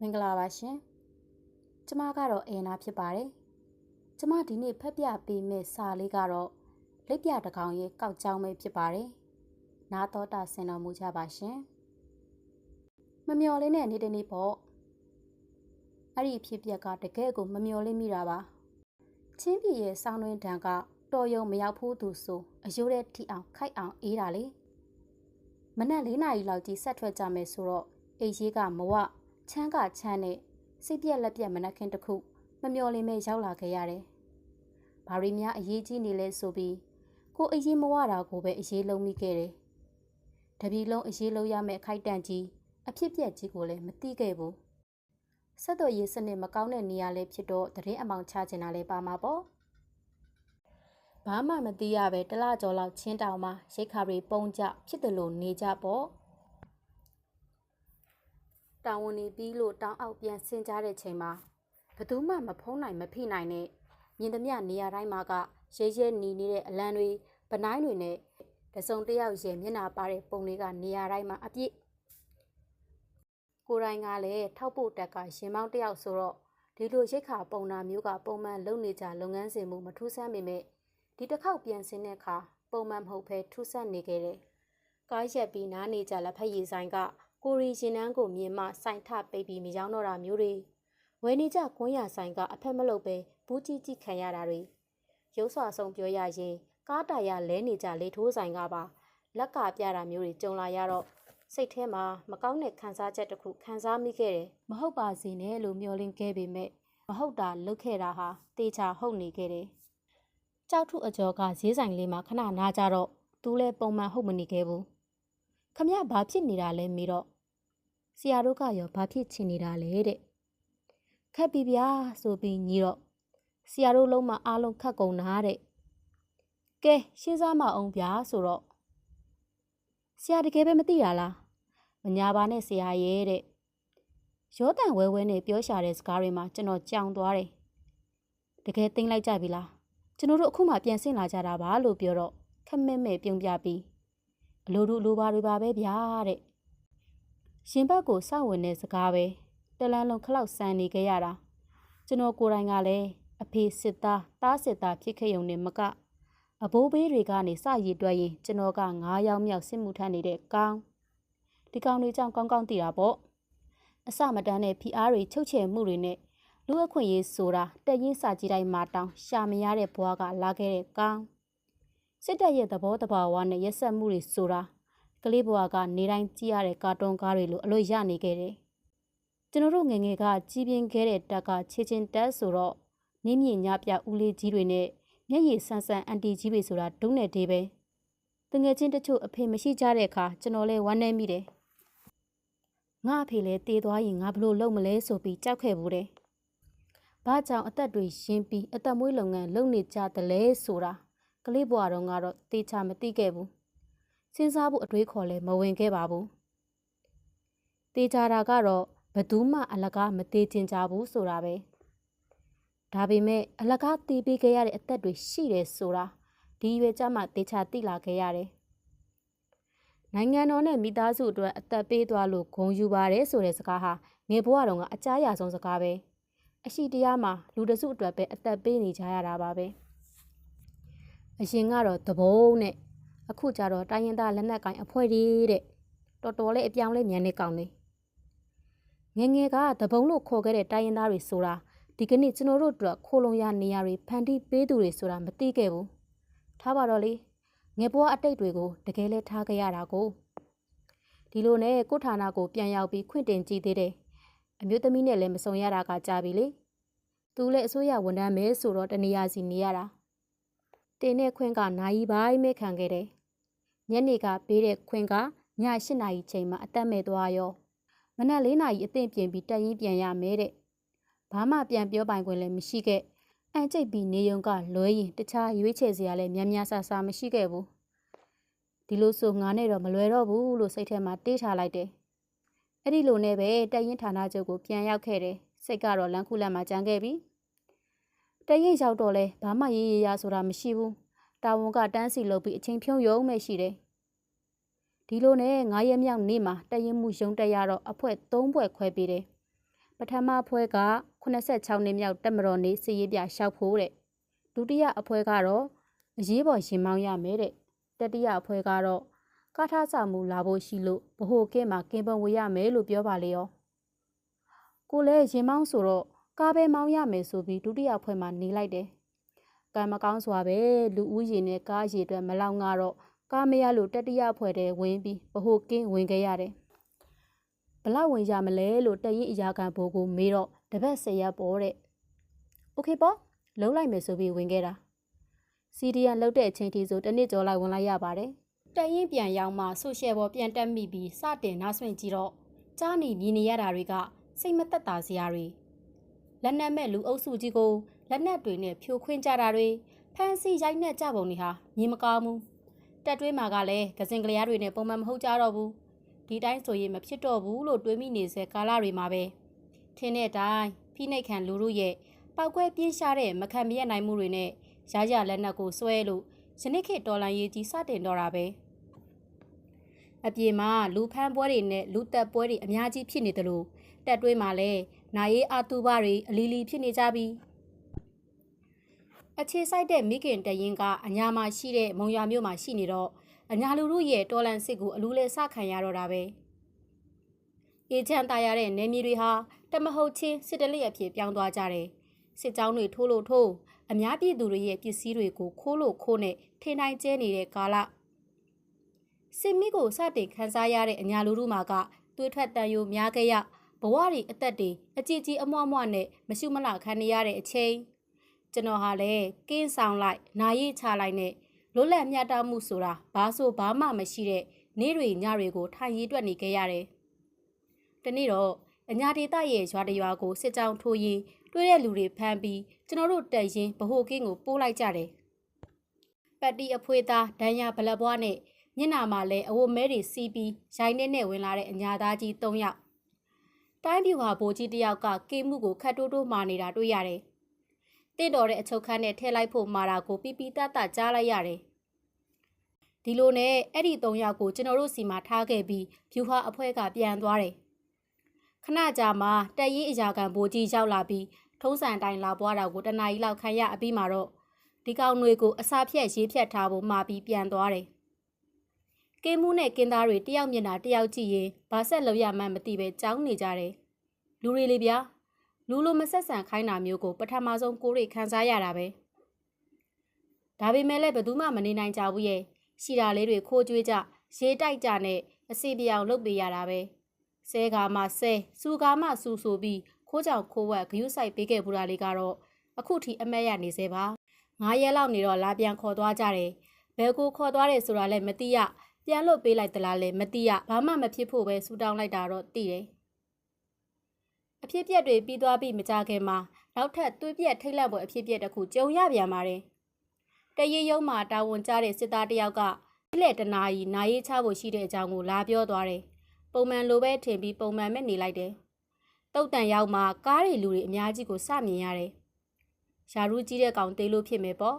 မင်္ဂလာပါရှင်ကျမကတော့အေနာဖြစ်ပါတယ်ကျမဒီနေ့ဖက်ပြပေးမယ့်စာလေးကတော့လက်ပြတကောင်ရဲ့ကောက်ကြောင်းပဲဖြစ်ပါတယ်နားတော်တာဆင်တော်မူကြပါရှင်မမျော်လင်းတဲ့နေ့တစ်နေ့ပေါ့အဲ့ဒီဖြစ်ပျက်ကတကယ်ကိုမမျော်လင့်မိတာပါချင်းပြည်ရဲ့စောင်းတွင်းတန်ကတော်ယုံမရောက်ဖို့သူဆိုအယိုးတဲ့ထီအောင်ခိုက်အောင်အေးတာလေမနက်၄နာရီလောက်ကြီးဆက်ထွက်ကြမယ်ဆိုတော့အိတ်ရေးကမဝ ချမ်းကချမ်းနဲ့စိတ်ပြက်လက်ပြက်မနှက်ခင်းတစ်ခုမမျော်လင့်မဲ့ရောက်လာခဲ့ရတယ်။ဘာရီများအရေးကြီးနေလဲဆိုပြီးကိုအရေးမဝတာကိုပဲအရေးလုံးမိခဲ့တယ်။တပီလုံးအရေးလုံးရမယ့်ခိုက်တန့်ကြီးအဖြစ်ပြက်ကြီးကိုလည်းမသိခဲ့ဘူး။ဆက်တော်ရေးစနစ်မကောင်းတဲ့နေရာလေးဖြစ်တော့တရင်အမောင်ချချင်တာလည်းပါမှာပေါ့။ဘာမှမသိရပဲတလကျော်လောက်ချင်းတောင်မှရိတ်ခါတွေပုံကြဖြစ်တယ်လို့နေကြပေါ့။ တာဝန်နေပြီးလို့တောင်းအောက်ပြန်ဆင်းကြတဲ့ချိန်မှာဘသူမှမဖုံးနိုင်မဖိနိုင်နဲ့မြင်သမျှနေရာတိုင်းမှာကရဲရဲနီနေတဲ့အလံတွေဗနိုင်းတွေနဲ့တစုံတစ်ယောက်ရဲမျက်နှာပါတဲ့ပုံတွေကနေရာတိုင်းမှာအပြည့်ကိုယ်တိုင်ကလည်းထောက်ဖို့တက်ကရင်မောင်းတစ်ယောက်ဆိုတော့ဒီလိုရိတ်ခါပုံနာမျိုးကပုံမှန်လုပ်နေကြလုပ်ငန်းစဉ်မှုမထူးဆန်းပေမဲ့ဒီတစ်ခေါက်ပြန်ဆင်းတဲ့အခါပုံမှန်မဟုတ်ဘဲထူးဆန်းနေခဲ့တယ်။ကားရက်ပြီးနားနေကြလက်ဖက်ရည်ဆိုင်က ကိုရီရှင်နန်းကိုမြင်မှစိုင်ထပိတ်ပြီးမရောက်တော့တာမျိုးတွေဝယ်နေကြကွန်းရဆိုင်ကအဖက်မလုပ်ပဲဘူးကြီးကြီးခံရတာတွေရုပ်စွာဆုံးပြောရရင်ကားတာရလဲနေကြလေထိုးဆိုင်ကပါလက်ကပြတာမျိုးတွေကြုံလာရတော့စိတ်ထဲမှာမကောင်းတဲ့ခံစားချက်တစ်ခုခံစားမိခဲ့တယ်မဟုတ်ပါစေနဲ့လို့မျှော်လင့်ခဲ့ပေမဲ့မဟုတ်တာလုပ်ခဲ့တာဟာတေချာဟုတ်နေခဲ့တယ်ကြောက်ထုအကျော်ကဈေးဆိုင်လေးမှာခဏနားကြတော့သူလည်းပုံမှန်ဟုတ်မနေခဲ့ဘူး ခမရဘာဖြစ်နေတာလဲမေးတော့ဆရာတို့ကရောဘာဖြစ်ချင်နေတာလဲတဲ့ခက်ပြီဗျာဆိုပြီးညီတော့ဆရာတို့လုံးမအားလုံးခတ်ကုန်တာတဲ့ကဲရှင်းစားမအောင်ဗျာဆိုတော့ဆရာတကယ်ပဲမသိတာလားမညာပါနဲ့ဆရာရဲ့တဲ့ရောတန်ဝဲဝဲနဲ့ပြောရှာတဲ့စကားတွေမှာကျွန်တော်ကြောင်သွားတယ်တကယ်သိမ့်လိုက်ကြပြီလားကျွန်တော်တို့အခုမှပြန်ဆင်းလာကြတာပါလို့ပြောတော့ခက်မဲ့မဲ့ပြုံးပြပြီး အလိုတို့လိုပါတွေပါပဲဗျာတဲ့ရှင်ဘက်ကိုစောင့်ဝင်တဲ့စကားပဲတလန်းလုံးခလောက်ဆန်နေခဲ့ရတာကျွန်တော်ကိုယ်တိုင်ကလည်းအဖေစစ်သားတားစစ်သားဖြစ်ခဲ့ုံနဲ့မကအဘိုးဘေးတွေကနေစရည်တွက်ရင်ကျွန်တော်က9ယောက်မြောက်စစ်မှုထမ်းနေတဲ့ကောင်းဒီကောင်တွေကြောင့်ကောင်းကောင်းသိတာပေါ့အစမတန်းတဲ့ဖီအားတွေချုပ်ချယ်မှုတွေနဲ့လူအခွင့်ရေးဆိုတာတက်ရင်စာကြီးတိုင်းမှာတောင်းရှာမရတဲ့ဘွားကလာခဲ့တဲ့ကောင်း စစ်တပ်ရဲ့သဘောတဘာဝနဲ့ရက်ဆက်မှုတွေဆိုတာကလေးဘွားကနေတိုင်းကြည့်ရတဲ့ကာတွန်းကားတွေလိုအလွတ်ရနေခဲ့တယ်ကျွန်တော်တို့ငငယ်ကကြီးပြင်းခဲ့တဲ့တက်ကချေချင်းတက်ဆိုတော့နင်းမြင့်ညပြဦးလေးကြီးတွေနဲ့မျက်ရည်ဆန်းဆန်းအန်တီကြီးတွေဆိုတာဒုံးနဲ့တေးပဲတငယ်ချင်းတချို့အဖေမရှိကြတဲ့အခါကျွန်တော်လဲဝမ်းနေမိတယ်ငါအဖေလဲတေးသွားရင်ငါဘလို့လုပ်မလဲဆိုပြီးကြောက်ခဲ့ဘူးတယ်ဘာကြောင့်အသက်တွေရင်းပြီးအသက်မွေးလုပ်ငန်းလုပ်နေကြတယ်လဲဆိုတာ ကလေးဘွားတော်ကတော့တေချာမသိခဲ့ဘူးစဉ်းစားဖို့အတွေးခေါ်လဲမဝင်ခဲ့ပါဘူးတေချာတာကတော့ဘသူမှအလကားမသေးချင်ကြဘူးဆိုတာပဲဒါပေမဲ့အလကားတီးပေးခဲ့ရတဲ့အသက်တွေရှိတယ်ဆိုတာဒီရွယ်ကြမှာတေချာသိလာခဲ့ရတယ်နိုင်ငံတော်နဲ့မိသားစုအတွက်အသက်ပေးသွားလို့ဂုဏ်ယူပါတယ်ဆိုတဲ့စကားဟာငယ်ဘဝတုန်းကအကြားရဆုံးစကားပဲအရှိတရားမှာလူတစုအတွက်ပဲအသက်ပေးနေကြရတာပါပဲ အရင်ကတော့သဘုံနဲ့အခုကျတော့တိုင်းရင်သားလက်နက်ကင်အဖွဲ့တွေတဲ့တော်တော်လေးအပြောင်းလဲမြန်နေကောင်းနေငငယ်ကတပုံလို့ခေါ်ခဲ့တဲ့တိုင်းရင်သားတွေဆိုတာဒီကနေ့ကျွန်တော်တို့အတွက်ခိုးလုံရနေရတွေဖန်တီးပေးသူတွေဆိုတာမသိခဲ့ဘူးထားပါတော့လေငယ်ဘွားအတိတ်တွေကိုတကယ်လဲထားခဲ့ရတာကိုဒီလိုနဲ့ကိုဌာနကိုပြန်ရောက်ပြီးခွင့်တင်ကြည့်သေးတယ်အမျိုးသမီးနဲ့လည်းမစုံရတာကကြာပြီလေသူလည်းအစိုးရဝန်ထမ်းပဲဆိုတော့တနေရာစီနေရတာ တင်းနဲ့ခွင့်ကနိုင်ပိုင်းမဲခံခဲ့တယ်ညနေကပေးတဲ့ခွင့်ကည၈နာရီချိန်မှာအသက်မဲ့သွားရောမနက်၄နာရီအသင့်ပြင်ပြီးတက်ရင်ပြန်ရမယ်တဲ့ဘာမှပြန်ပြောပိုင်ခွင့်လည်းမရှိခဲ့အန်ကျိတ်ပြီးနေုံကလွဲရင်တခြားရွေးချယ်စရာလည်းများများဆဆမရှိခဲ့ဘူးဒီလိုဆိုငါနဲ့တော့မလွယ်တော့ဘူးလို့စိတ်ထဲမှာတေးထားလိုက်တယ်အဲ့ဒီလိုနဲ့ပဲတက်ရင်ဌာနချုပ်ကိုပြန်ရောက်ခဲ့တယ်စိတ်ကတော့လမ်းခုလမ်းမှာကြံခဲ့ပြီ တရင်ရောက်တော့လဲဘာမှရေးရရဆိုတာမရှိဘူးတာဝန်ကတန်းစီလုပ်ပြီးအချိန်ဖြုံးရုံပဲရှိတယ်ဒီလိုနဲ့9ရက်မြောက်နေ့မှာတရင်မှုရုံတက်ရတော့အဖွဲ3ဖွဲခွဲပေးတယ်ပထမအဖွဲ့က86နှစ်မြောက်တက်မတော်နေ့စီရေးပြလျှောက်ဖို့တဲ့ဒုတိယအဖွဲ့ကတော့အရေးပေါ်ရင်မောင်းရမယ်တဲ့တတိယအဖွဲ့ကတော့ကားထားစာမှုလာဖို့ရှိလို့ဗဟိုကင်းမှာကင်းပုံဝေးရမယ်လို့ပြောပါလေရောကိုလည်းရင်မောင်းဆိုတော့ ကားပဲမောင်းရမယ်ဆိုပြီးဒုတိယဖွဲ့မှာနေလိုက်တယ်။ကံမကောင်းစွာပဲလူဦးရေနဲ့ကားရေအတွက်မလောက်ငါတော့ကားမရလို့တတိယဖွဲ့တဲ့ဝင်ပြီးဗဟိုကင်းဝင်ခဲ့ရတယ်။ဘလောက်ဝင်ရမလဲလို့တရင်အရာခံဘိုးကိုမေးတော့တပတ်၁၀ရက်ပေါ်တဲ့။ Okay ပေါ့လုံးလိုက်မယ်ဆိုပြီးဝင်ခဲ့တာ။ CDN လောက်တဲ့အချိန်ထိဆိုတနစ်ကျော်လိုက်ဝင်လိုက်ရပါတယ်။တရင်ပြန်ရောက်မှဆိုရှယ်ပေါ်ပြန်တက်မိပြီးစတင်နားဆွင့်ကြည့်တော့ကြားနေမြင်နေရတာတွေကစိတ်မသက်သာစရာတွေ လက်နက်မဲ့လူအုပ်စုကြီးကိုလက်နက်တွေနဲ့ဖြိုခွင်းကြတာတွေဖမ်းဆီးရိုက်နှက်ကြပုံတွေဟာမြင်မကောင်းဘူးတက်တွေးမှာကလည်းကစင်ကလျားတွေနဲ့ပုံမှန်မဟုတ်ကြတော့ဘူးဒီတိုင်းဆိုရင်မဖြစ်တော့ဘူးလို့တွေးမိနေစေကာလတွေမှာပဲထင်းတဲ့အတိုင်းဖိနှိတ်ခံလူတို့ရဲ့ပောက်ကွဲပြင်းရှားတဲ့မခံမရနိုင်မှုတွေနဲ့ရရလက်နက်ကိုဆွဲလို့ယနေ့ခေတ်တော်လန်ရေးကြီးစတင်တော့တာပဲအပြေမှာလူဖမ်းပွဲတွေနဲ့လူတက်ပွဲတွေအများကြီးဖြစ်နေတယ်လို့တက်တွေးမှာလဲ နိုင်ရေးအတူပါတွေအလီလီဖြစ်နေကြပြီအခြေဆိုင်တဲ့မိခင်တရင်ကအညာမှာရှိတဲ့မုံရွာမြို့မှာရှိနေတော့အညာလူတို့ရဲ့တော်လန်စစ်ကိုအလူးလဲစခံရတော့တာပဲအေချန်တာရတဲ့နေမြေတွေဟာတမဟုတ်ချင်းစစ်တလျက်ဖြစ်ပြောင်းသွားကြတယ်စစ်ကြောင်းတွေထိုးလို့ထိုးအများပြည်သူတွေရဲ့ပစ္စည်းတွေကိုခိုးလို့ခိုးနဲ့ထိန်တိုင်းကျဲနေတဲ့ကာလစစ်မိကိုစတင်ခန်းစားရတဲ့အညာလူတို့မှာကသွေးထွက်တန်ယိုများခဲ့ရ ဘဝတွေအသက်တွေအကြည်ကြီးအမွှမွှနဲ့မရှုမလခံနေရတဲ့အချိန်ကျွန်တော်ဟာလည်းကင်းဆောင်လိုက်နာရီချလိုက်နဲ့လွတ်လပ်မျှတမှုဆိုတာဘာဆိုဘာမှမရှိတဲ့နေ့တွေညတွေကိုထိုင်ရည်တွက်နေခဲ့ရတယ်။တနေ့တော့အညာဒေသရဲ့ရွာတရွာကိုစစ်ကြောင်းထိုးရင်တွေးတဲ့လူတွေဖမ်းပြီးကျွန်တော်တို့တက်ရင်ဗဟိုကင်းကိုပိုးလိုက်ကြတယ်။ပတ်တီအဖွေးသားဒဏ်ရဗလက်ဘွားနဲ့မျက်နာမှာလည်းအဝတ်မဲတွေစီးပြီးရိုင်းနဲ့နဲ့ဝင်လာတဲ့အညာသားကြီး၃ယောက် တိုင်းပြူဟာဘိုးကြီးတယောက်ကကေးမှုကိုခတ်တိုးတိုးမာနေတာတွေ့ရတယ်။တင့်တော်တဲ့အချုပ်ခန်းနဲ့ထဲလိုက်ဖို့မာတာကိုပြပြတတ်တကြားလိုက်ရတယ်။ဒီလိုနဲ့အဲ့ဒီ၃ယောက်ကိုကျွန်တော်တို့စီမှာထားခဲ့ပြီးဖြူဟာအဖွဲကပြန်သွားတယ်။ခဏကြာမှတက်ရေးအရာခံဘိုးကြီးရောက်လာပြီးထုံးစံတိုင်းလာပွားတာကိုတနားရီလောက်ခံရအပြီးမှာတော့ဒီကောင်တွေကိုအစာဖြက်ရေးဖြက်ထားဖို့မှာပြီးပြန်သွားတယ်။ ကင်းမှုနဲ့ကင်းသားတွေတယောက်မျက်နှာတယောက်ကြည့်ရင်ဘာဆက်လို့ရမှန်းမသိပဲကြောင်းနေကြတယ်။လူတွေလေဗျာလူလိုမဆက်ဆံခိုင်းတာမျိုးကိုပထမဆုံးကိုရိခံစားရတာပဲ။ဒါပေမဲ့လည်းဘယ်သူမှမနေနိုင်ကြဘူးရဲ့။ရှိတာလေးတွေခိုးကြွေးကြရေးတိုက်ကြနဲ့အစီပြောင်လုပ်ပေးရတာပဲ။ဆဲကာမှဆဲစူကာမှစူဆိုပြီးခိုးကြောင်ခိုးဝက်ဂယုဆိုင်ပေးခဲ့ဘူးတာလေးကတော့အခုထိအမက်ရနေသေးပါ။ငါးရက်လောက်နေတော့လာပြန်ခေါ်သွားကြတယ်။ဘယ်ကိုခေါ်သွားတယ်ဆိုတာလည်းမသိရ။ ပြန်လို့ပေးလိုက်သလားလဲမသိရဘာမှမဖြစ်ဖို့ပဲဆူတောင်းလိုက်တာတော့သိတယ်အဖြစ်ပြက်တွေပြီးသွားပြီးမကြခင်မှာနောက်ထပ်သွေးပြက်ထိတ်လန့်ပွဲအဖြစ်ပြက်တစ်ခုကြုံရပြန်ပါတယ်တရေရုံးမှာတာဝန်ကျတဲ့စစ်သားတယောက်ကဒီလေတနာကြီးနာရေးချဖို့ရှိတဲ့အကြောင်းကိုလာပြောသွားတယ်ပုံမှန်လိုပဲထင်ပြီးပုံမှန်မဲ့နေလိုက်တယ်တုတ်တန်ရောက်မှကားတွေလူတွေအများကြီးကိုစမြင်ရတယ်ရှာရူးကြီးတဲ့ကောင်သေးလို့ဖြစ်မယ်ပေါ့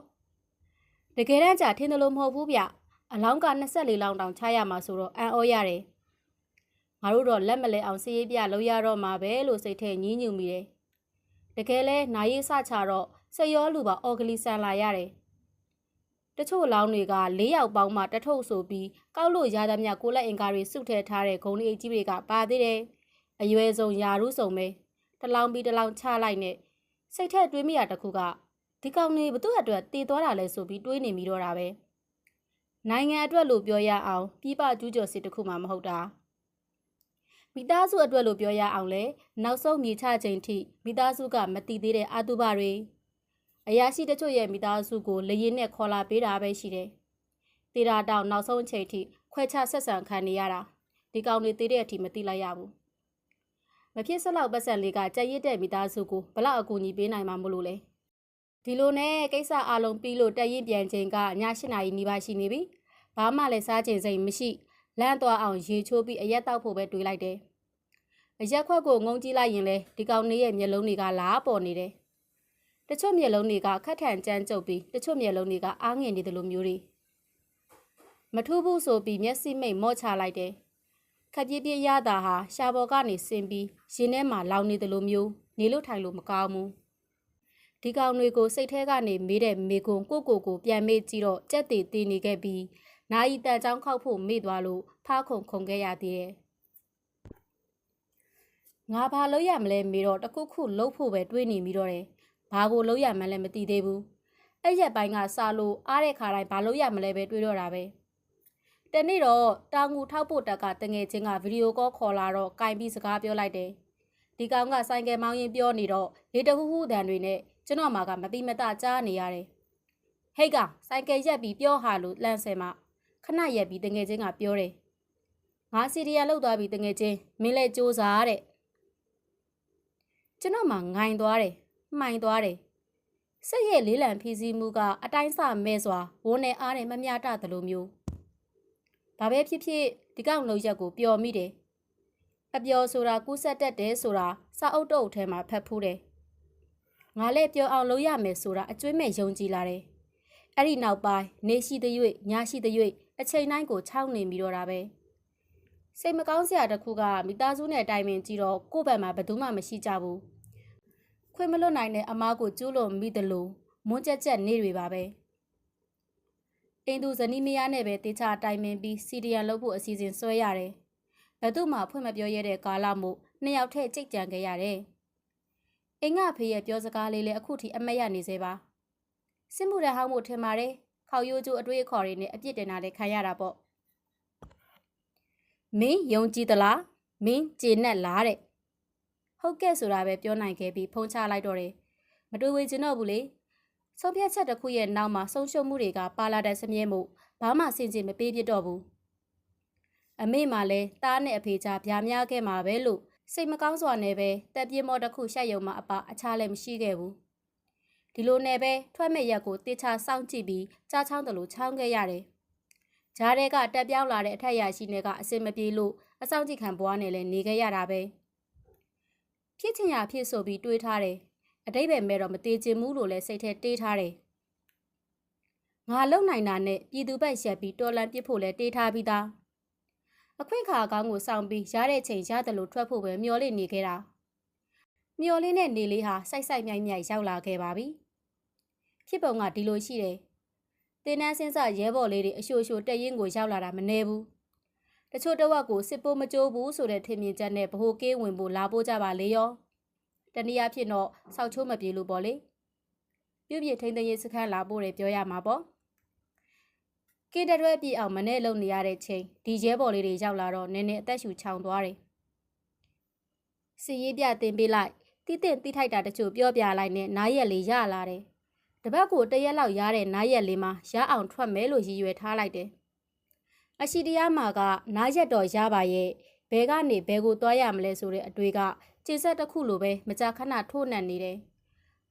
တကယ်တမ်းကျထင်တယ်လို့မဟုတ်ဘူးဗျ အလောင်းက24လောင်းတောင်ချရမှာဆိုတော့အံ့ဩရတယ်ငါတို့တော့လက်မလဲအောင်စီးရေးပြလို့ရတော့မှာပဲလို့စိတ်ထဲညှင်းညူမိတယ်တကယ်လဲနိုင်ရေးစချတော့စရောလူပါအော်ဂလီဆန်လာရတယ်တချို့အလောင်းတွေက၄ယောက်ပေါင်းမှတထုပ်ဆိုပြီးကောက်လို့ရသမျှကိုလက်အင်ကာတွေစုထဲထားတဲ့ဂုံလေးကြီးတွေကပါသေးတယ်အရွယ်ဆုံးယာရုစုံပဲတလောင်းပြီးတလောင်းချလိုက်နဲ့စိတ်ထက်တွေးမိရတခုကဒီကောင်လေးဘသူ့အတွက်တည်သွားတာလဲဆိုပြီးတွေးနေမိတော့တာပဲ။ နိုင်ငံအတွက်လို့ပြောရအောင်ပြည်ပကျူးကျော်စစ်တစ်ခုမှမဟုတ်တာမိသားစုအတွက်လို့ပြောရအောင်လဲနောက်ဆုံးမြေချချိန်ထိမိသားစုကမတည်သေးတဲ့အာတုဘတွေအရာရှိတချို့ရဲ့မိသားစုကိုလေရင်နဲ့ခေါ်လာပေးတာပဲရှိတယ်။တေတာတောင်နောက်ဆုံးချိန်ထိခွဲခြားဆက်ဆံခံနေရတာဒီကောင်တွေသေးတဲ့အထိမသိလိုက်ရဘူး။မဖြစ်စလောက်ပတ်စံလေးကကြက်ရစ်တဲ့မိသားစုကိုဘလောက်အကူအညီပေးနိုင်မှာမလို့လဲ။ဒီလိုနဲ့ကိစ္စအလုံးပြီးလို့တက်ရင်ပြန်ချိန်ကည၈နာရီနီးပါးရှိနေပြီ။ ဘာမှလည်းစားကျင်စိတ်မရှိလန့်သွားအောင်ရေချိုးပြီးအရက်တောက်ဖို့ပဲတွေးလိုက်တယ်အရက်ခွက်ကိုငုံကြည့်လိုက်ရင်လေဒီကောင်လေးရဲ့မျက်လုံးတွေကလားပေါ်နေတယ်တချို့မျက်လုံးတွေကခက်ထန်ကြမ်းကြုတ်ပြီးတချို့မျက်လုံးတွေကအားငင်နေတယ်လို့မျိုးတွေမထူးဘူးဆိုပြီးမျက်စိမိတ်မော့ချလိုက်တယ်ခက်ပြပြရတာဟာရှာပေါ်ကနေဆင်းပြီးရင်ထဲမှာလောင်နေတယ်လို့မျိုးနေလို့ထိုင်လို့မကောင်းဘူးဒီကောင်တွေကိုစိတ်ထဲကနေမေးတဲ့မေကွန်ကိုကိုကိုပြန်မေးကြည့်တော့ကြက်တီတီနေခဲ့ပြီး နာယီတန်ချောင်းခောက်ဖို့မေ့သွားလို့ဖားခုံခုံခဲ့ရသေးတယ်ငါဘာလုပ်ရမလဲမေတော့တခုခုလှုပ်ဖို့ပဲတွေးနေမိတော့တယ်ဘာကိုလုပ်ရမှန်းလည်းမသိသေးဘူးအဲ့ရက်ပိုင်းကစလို့အားတဲ့ခါတိုင်းဘာလုပ်ရမလဲပဲတွေးတော့တာပဲတနေ့တော့တာငူထောက်ဖို့တက်ကတငယ်ချင်းကဗီဒီယိုကောခေါ်လာတော့ကင်ပြီးစကားပြောလိုက်တယ်ဒီကောင်ကဆိုင်ကယ်မောင်းရင်ပြောနေတော့လေတဟူးဟူးတန်တွေနဲ့ကျွန်တော်မှာကမတိမတကြားနေရတယ်ဟိတ်ကဆိုင်ကယ်ရက်ပြီးပြောဟာလို့လန့်ဆယ်မှ ခဏရက်ပြီးတငယ်ချင်းကပြောတယ်ငါစီရီယာလောက်သွားပြီတငယ်ချင်းမင်းလည်းစူးစားတဲ့ကျွန်တော်မှငိုင်သွားတယ်မှိုင်သွားတယ်စိတ်ရဲ့လေးလံဖြီးစည်းမှုကအတိုင်းစမဲ့စွာဝန်းနဲ့အားနဲ့မမျှတသလိုမျိုးဘာပဲဖြစ်ဖြစ်ဒီကောင်လုံးရက်ကိုပျော်မိတယ်အပျော်ဆိုတာကူးဆက်တတ်တယ်ဆိုတာစာအုပ်တုပ်ထဲမှာဖတ်ဖူးတယ်ငါလည်းပျော်အောင်လုပ်ရမယ်ဆိုတာအကျွမ်းမဲ့ယုံကြည်လာတယ် အဲ့ဒီနောက်ပိုင်းနေရှိတဲ့၍ညရှိတဲ့၍အချိန်တိုင်းကိုခြောက်နေပြီးတော့တာပဲစိတ်မကောင်းစရာတစ်ခုကမိသားစုနဲ့တိုင်ပင်ကြည့်တော့ကိုယ့်ဘက်မှာဘယ်သူမှမရှိကြဘူးခွင့်မလွတ်နိုင်တဲ့အမားကိုကျူးလွန်မိတယ်လို့မွန်းကြက်ကြက်နေတွေပါပဲအင်းသူဇနီးမယားနဲ့ပဲတေချာတိုင်ပင်ပြီးစီဒီယန်လုပ်ဖို့အစီအစဉ်ဆွဲရတယ်ဘယ်သူမှဖွင့်မပြောရတဲ့ကာလမို့နှစ်ယောက်ထည့်ကြိတ်ကြံခဲ့ရတယ်အင်းငါဖေးရဲ့ပြောစကားလေးလည်းအခုထိအမက်ရနေသေးပါ စစ်မှုရဟောင်းမှုထင်ပါတယ်ခေါရိုးကျိုးအတွေ့အခေါ်တွေနဲ့အပြစ်တင်တာလည်းခံရတာပေါ့မင်းယုံကြည်သလားမင်းကျေနပ်လားတဲ့ဟုတ်ကဲ့ဆိုတာပဲပြောနိုင်ခဲ့ပြီးဖုံးချလိုက်တော့တယ်မတူဝေချင်တော့ဘူးလေဆုံးဖြတ်ချက်တစ်ခုရဲ့နောက်မှာဆုံးရှုံးမှုတွေကပါလာတဲ့စမြဲမှုဘာမှစင်ကြင်မပေးပြတော့ဘူးအမေမှလည်းတားနဲ့အဖေကြားဗျာများခဲ့မှာပဲလို့စိတ်မကောင်းစွာနဲ့ပဲတက်ပြေးမော့တစ်ခုရှက်ယုံမှအပအခြားလည်းမရှိခဲ့ဘူး ဒီလိုနဲ့ပဲထွက်မဲ့ရက်ကိုတေချာစောင့်ကြည့်ပြီးကြားချောင်းတလို့ချောင်းခဲ့ရတယ်ဂျားတဲ့ကတက်ပြောင်းလာတဲ့အထက်ရရှိနေကအစင်မပြေလို့အဆောင်ကြည့်ခံဘွားနဲ့လည်းနေခဲ့ရတာပဲဖြစ်ချင်ရဖြစ်ဆိုပြီးတွေးထားတယ်အတိတ်ပဲမဲ့တော့မသေးချင်ဘူးလို့လည်းစိတ်ထဲတေးထားတယ်ငါလုံနိုင်တာနဲ့ပြည်သူဘက်ရက်ပြီးတော်လန်ပစ်ဖို့လည်းတေးထားပြီးသားအခွင့်ခါအကောင်းကိုစောင့်ပြီးရတဲ့ချိန်ရတယ်လို့ထွက်ဖို့ပဲမျောလင့်နေခဲ့တာမျောလင့်တဲ့နေလေးဟာစိုက်စိုက်မြိုက်မြိုက်ရောက်လာခဲ့ပါပြီ ဖြစ်ပုံကဒီလိုရှိတယ်တင်းနှန်းစင်းစရဲဘော်လေးတွေအရှို့ရှို့တက်ရင်ကိုရောက်လာတာမနေဘူးတချို့တဝက်ကိုစစ်ပိုးမကြိုးဘူးဆိုတဲ့ထင်မြင်ချက်နဲ့ဗဟိုကေးဝင်ဖို့လာပို့ကြပါလေရောတနည်းအားဖြင့်တော့စောက်ချိုးမပြေလို့ပေါ့လေပြုတ်ပြထိန်သိမ်းရေးစခန်းလာဖို့ရပြောရမှာပေါ့ကင်းတရွဲပြအောင်မနဲ့လုံနေရတဲ့ချိန်ဒီရဲဘော်လေးတွေရောက်လာတော့နည်းနည်းအသက်ရှူချောင်သွားတယ်စီရေးပြတင်ပေးလိုက်တိတင့်တိထိုက်တာတချို့ပြောပြလိုက်နဲ့နားရက်လေးရလာတယ် တပတ်ကိုတရက်လောက်ရတဲ့နားရက်လေးမှာရအောင်ထွက်မယ်လို့ရည်ရွယ်ထားလိုက်တယ်အရှိတရားမှာကနားရက်တော်ရပါရဲ့ဘဲကနေဘဲကိုသွားရမလဲဆိုတဲ့အတွေ့ကကျင်ဆက်တစ်ခုလိုပဲမကြာခဏထိုးနှံနေတယ်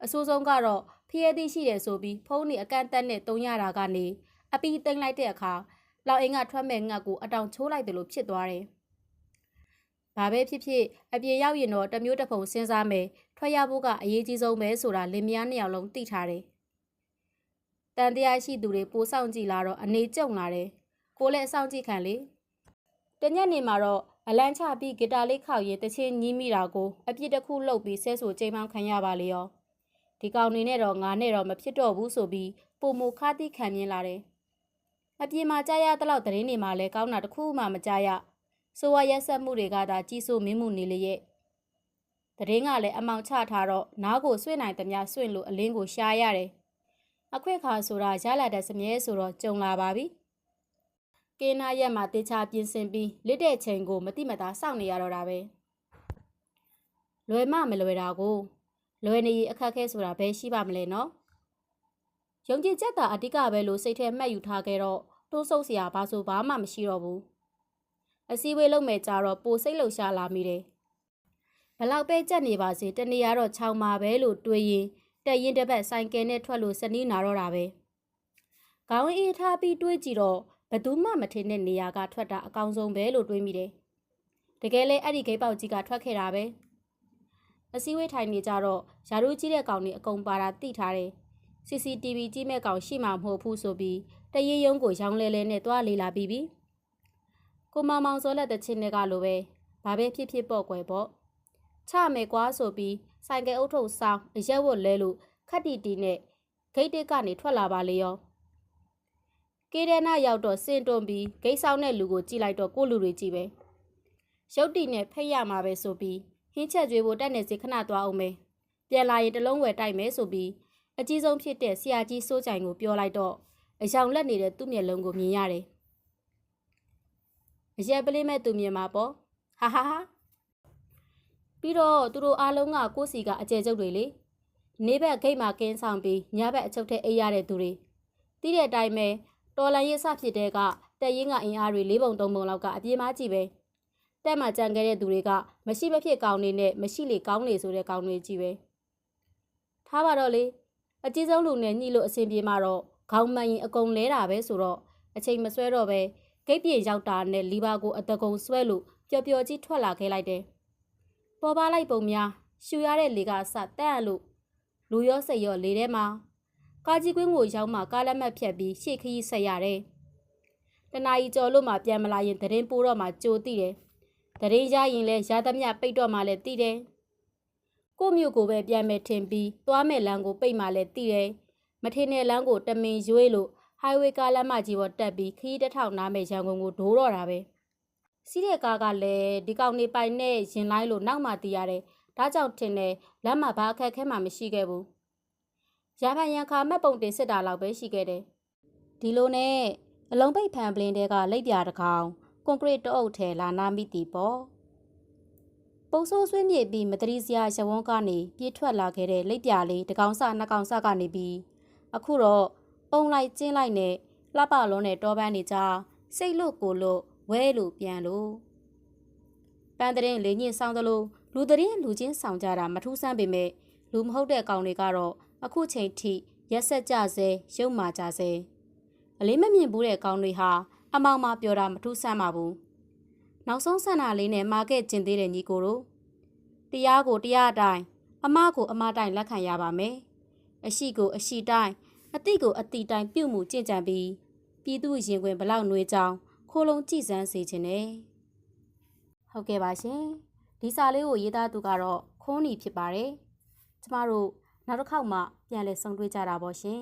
အဆိုးဆုံးကတော့ဖျဲသီးရှိတယ်ဆိုပြီးဖုန်းနေအကန့်အသတ်နဲ့တုံးရတာကနေအပီးတိမ့်လိုက်တဲ့အခါလောက်အင်းကထွက်မဲ့ငတ်ကိုအတောင်ချိုးလိုက်တယ်လို့ဖြစ်သွားတယ်။ဘာပဲဖြစ်ဖြစ်အပြင်ရောက်ရင်တော့တမျိုးတစ်ဖုံစဉ်းစားမယ်ထွက်ရဖို့ကအရေးကြီးဆုံးပဲဆိုတာလင်မယားနှစ်ယောက်လုံးသိထားတယ်။ တန်တရားရှိသူတွေပိုးဆောင်ကြည့်လာတော့အနေကျုံလာတယ်။ကိုလည်းအဆောင်ကြည့်ခံလေ။တညက်နေမှာတော့အလန်းချပြီးဂီတာလေးခောက်ရင်တချင်းညီးမိတာကိုအပြစ်တစ်ခုလှုပ်ပြီးဆဲဆူချိန်မှခံရပါလေရော။ဒီကောင်နေနဲ့တော့ငါနဲ့တော့မဖြစ်တော့ဘူးဆိုပြီးပုံမခါတိခံမြင်လာတယ်။အပြင်မှာကြားရတဲ့လောက်သတင်းတွေမှာလည်းကောင်းတာတစ်ခုမှမကြားရဆိုဝါရက်ဆက်မှုတွေကသာကြီးစိုးမင်းမှုနေလေရဲ့သတင်းကလည်းအမောင်ချထားတော့နားကိုဆွင့်နိုင်သမျှဆွင့်လို့အလင်းကိုရှားရတယ် အခွင့်ခါဆိုတာရလာတဲ့စမြဲဆိုတော့ကြုံလာပါပြီကင်းနာရက်မှာတေချာပြင်ဆင်ပြီးလစ်တဲ့ချိန်ကိုမတိမတာစောင့်နေရတော့တာပဲလွယ်မမလွယ်တာကိုလွယ်နေရင်အခက်ခဲဆိုတာဘယ်ရှိပါမလဲနော်ယုံကြည်ချက်သာအဓိကပဲလို့စိတ်ထဲမှတ်ယူထားခဲ့တော့တိုးဆုပ်စရာဘာဆိုဘာမှမရှိတော့ဘူးအစည်းအဝေးလုပ်မယ်ကြတော့ပိုစိတ်လှုပ်ရှားလာမိတယ်ဘလောက်ပဲကြက်နေပါစေတနေရတော့ခြောင်ပါပဲလို့တွေးရင် တက်ရင်တစ်ပတ်ဆိုင်ကယ်နဲ့ထွက်လို့စနီးနာတော့တာပဲခေါင်းအေးထားပြီးတွေးကြည့်တော့ဘသူမှမထင်တဲ့နေရာကထွက်တာအကောင်းဆုံးပဲလို့တွေးမိတယ်တကယ်လဲအဲ့ဒီဂိတ်ပေါက်ကြီးကထွက်ခဲ့တာပဲအစည်းအဝေးထိုင်နေကြတော့ယာရုကြီးတဲ့ကောင်တွေအကုန်ပါတာတိထားတယ် CCTV ကြီးမဲ့ကောင်ရှိမှမဟုတ်ဘူးဆိုပြီးတရေရုံးကိုရောင်းလဲလဲနဲ့တွားလေလာပြီးပြီကိုမောင်မောင်စောလက်တဲ့ချင်းတွေကလိုပဲဘာပဲဖြစ်ဖြစ်ပေါ့ကွယ်ပေါ့ချမယ်ကွာဆိုပြီး ဆိုင်ကယ်အုပ်ထုပ်ဆောင်အရက်ဝတ်လဲလို့ခက်တီတီနဲ့ဂိတ်တစ်ကနေထွက်လာပါလေရောကေဒနာရောက်တော့စင်တွန်ပြီးဂိတ်ဆောင်တဲ့လူကိုကြည့်လိုက်တော့ကိုလူတွေကြည့်ပဲရုတ်တီနဲ့ဖိတ်ရမှာပဲဆိုပြီးဟင်းချက်ကျွေးဖို့တက်နေစီခဏသွားအောင်မယ်ပြန်လာရင်တလုံးဝယ်တိုက်မယ်ဆိုပြီးအကြီးဆုံးဖြစ်တဲ့ဆရာကြီးစိုးကြိုင်ကိုပြောလိုက်တော့အယောင်လက်နေတဲ့သူ့မျက်လုံးကိုမြင်ရတယ်အရက်ပလေးမဲ့သူမြင်မှာပေါ့ဟာဟာဟာ ပြီးတော့သူတို့အားလုံးကကိုယ့်စီကအကျဲကျုပ်တွေလေနေဘက်ဂိတ်မှာကင်းဆောင်ပြီးညဘက်အချုပ်ထဲအိပ်ရတဲ့သူတွေတီးတဲ့အတိုင်းပဲတော်လန်ရေးစဖြစ်တဲ့ကတက်ရင်ကအင်အားတွေ၄ပုံ၃ပုံလောက်ကအပြေးမကြည့်ပဲတက်မှကြံခဲ့တဲ့သူတွေကမရှိမဖြစ်ကောင်းနေနဲ့မရှိလေကောင်းလေဆိုတဲ့ကောင်းတွေကြည့်ပဲထားပါတော့လေအကြီးဆုံးလူနဲ့ညှိလို့အဆင်ပြေမှာတော့ခေါင်းမှန်ရင်အကုန်လဲတာပဲဆိုတော့အချိန်မဆွဲတော့ပဲဂိတ်ပြေရောက်တာနဲ့လီဘာကိုအတကုံဆွဲလို့ပျော်ပျော်ကြီးထွက်လာခဲ့လိုက်တယ် ပေါ်ပါလိုက်ပုံများရှူရတဲ့လေကအစတက်အပ်လို့လူရောစိတ်ရောလေထဲမှာကာကြီးကွင်းကိုရောက်မှကားလက်မှတ်ဖြတ်ပြီးရှေ့ခရီးဆက်ရတယ်တနာကြီးကြော်လို့မှပြန်မလာရင်သတင်းပိုးတော့မှကြိုသိတယ်သတင်းရရင်လဲရသမျှပိတ်တော့မှလည်းသိတယ်ကိုမျိုးကိုပဲပြန်မဲ့ထင်ပြီးသွားမဲ့လမ်းကိုပိတ်မှလည်းသိတယ်မထင်တဲ့လမ်းကိုတမင်ရွေးလို့ highway ကားလမ်းမကြီးပေါ်တက်ပြီးခရီးတစ်ထောင်နားမဲ့ရန်ကုန်ကိုဒိုးတော့တာပဲ စီးတဲ့ကားကလည်းဒီကောင်နေပိုင်နဲ့ရင်လိုက်လို့နောက်မှတီးရတယ်ဒါကြောင့်ထင်တယ်လမ်းမှာဘာအခက်ခဲမှမရှိခဲ့ဘူးရဖန်ရန်ခါမက်ပုံတင်စစ်တာလောက်ပဲရှိခဲ့တယ်ဒီလိုနဲ့အလုံးပိတ်ဖန်ပလင်းတဲကလက်ပြတစ်ကောင်ကွန်ကရစ်တအုပ်ထဲလာနာမိတီပေါ့ပုံဆိုးဆွေးမြေပြီးမတရီစရာရဝန်းကနေပြေးထွက်လာခဲ့တဲ့လက်ပြလေးတကောင်စနှစ်ကောင်စကနေပြီးအခုတော့ပုံလိုက်ကျင်းလိုက်နဲ့လှပလုံးနဲ့တောပန်းနေကြစိတ်လို့ကိုလို့ ဝဲလို့ပြန်လို့ပန်းတဲ့လေးညင်ဆောင်သလိုလူတဲ့လူချင်းဆောင်ကြတာမထူးဆန်းပေမဲ့လူမဟုတ်တဲ့ကောင်တွေကတော့အခုချိန်ထိရက်ဆက်ကြစေရုံမာကြစေအလေးမမြင်ဘူးတဲ့ကောင်တွေဟာအမောင်မပြောတာမထူးဆန်းပါဘူးနောက်ဆုံးဆန္ဒလေးနဲ့မာခဲ့ကျင်သေးတဲ့ညီကိုတို့တရားကိုတရားအတိုင်းအမကိုအမတိုင်းလက်ခံရပါမယ်အရှိကိုအရှိတိုင်းအတိကိုအတိတိုင်းပြုတ်မှုကြင်ကြံပြီးပြည်သူရင်ခွင်ဘလောက်နှွေးကြောင်း ခိုးလုံးကြည်စမ်းစေခြင်းနဲ့ဟုတ်ကဲ့ပါရှင်ဒီစာလေးကိုရေးသားသူကတော့ခိုးနီဖြစ်ပါတယ်ကျမတို့နောက်တစ်ခေါက်မှပြန်လည်ဆုံတွေ့ကြတာပေါ့ရှင်